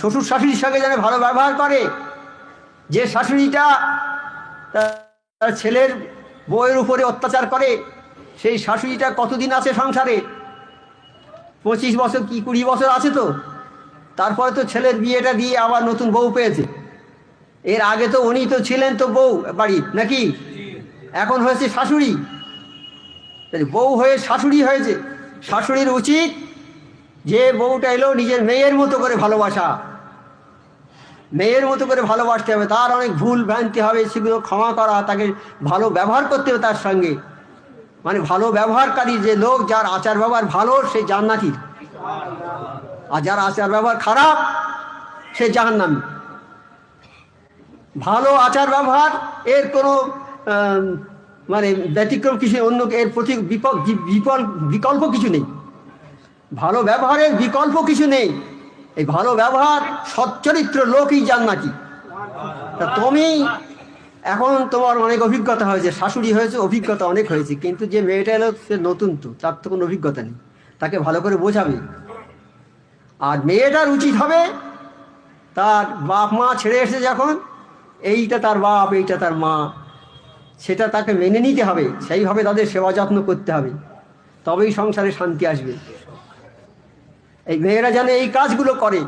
শ্বশুর শাশুড়ির সঙ্গে যেন ভালো ব্যবহার করে। যে শাশুড়িটা তার ছেলের বউয়ের উপরে অত্যাচার করে, সেই শাশুড়িটা কতদিন আছে সংসারে? পঁচিশ বছর কি কুড়ি বছর আছে তো? তারপরে তো ছেলের বিয়েটা দিয়ে আবার নতুন বউ পেয়েছে। এর আগে তো উনি তো ছিলেন তো বউ বাড়ি, নাকি? এখন হয়েছে শাশুড়ি। বউ হয়ে শাশুড়ি হয়েছে। শাশুড়ির উচিত যে বউটা এলো নিজের মেয়ের মতো করে ভালোবাসা। মেয়ের মতো করে ভালোবাসতে হবে, তার অনেক ভুল ভ্রান্তি হবে, সেগুলো ক্ষমা করা, তাকে ভালো ব্যবহার করতে হবে তার সঙ্গে। মানে ভালো ব্যবহারকারী যে লোক, যার আচার ব্যবহার ভালো, সে জান্নাতি। আর যার আচার ব্যবহার খারাপ, সে জাহান্নামী। ভালো আচার ব্যবহার, এর কোনো মানে ব্যতিক্রম কিছু অন্য এর প্রতি বিকল্প কিছু নেই। ভালো ব্যবহারের বিকল্প কিছু নেই। এই ভালো ব্যবহার, সচ্চরিত্র লোকই জান্নাতি। তা তুমি, এখন তোমার অনেক অভিজ্ঞতা হয়েছে, শাশুড়ি হয়েছে, অভিজ্ঞতা অনেক হয়েছে, কিন্তু যে মেয়েটা এলো, সে নতুন তো, তার তো কোনো অভিজ্ঞতা নেই। তাকে ভালো করে বোঝাবে। আর মেয়েটার উচিত হবে, তার বাপ মা ছেড়ে এসে যখন, এইটা তার বাপ, এইটা তার মা, সেটা তাকে মেনে নিতে হবে, সেইভাবে তাদের সেবা যত্ন করতে হবে। তবেই সংসারে শান্তি আসবে। এই মেয়েরা যেন এই কাজগুলো করে।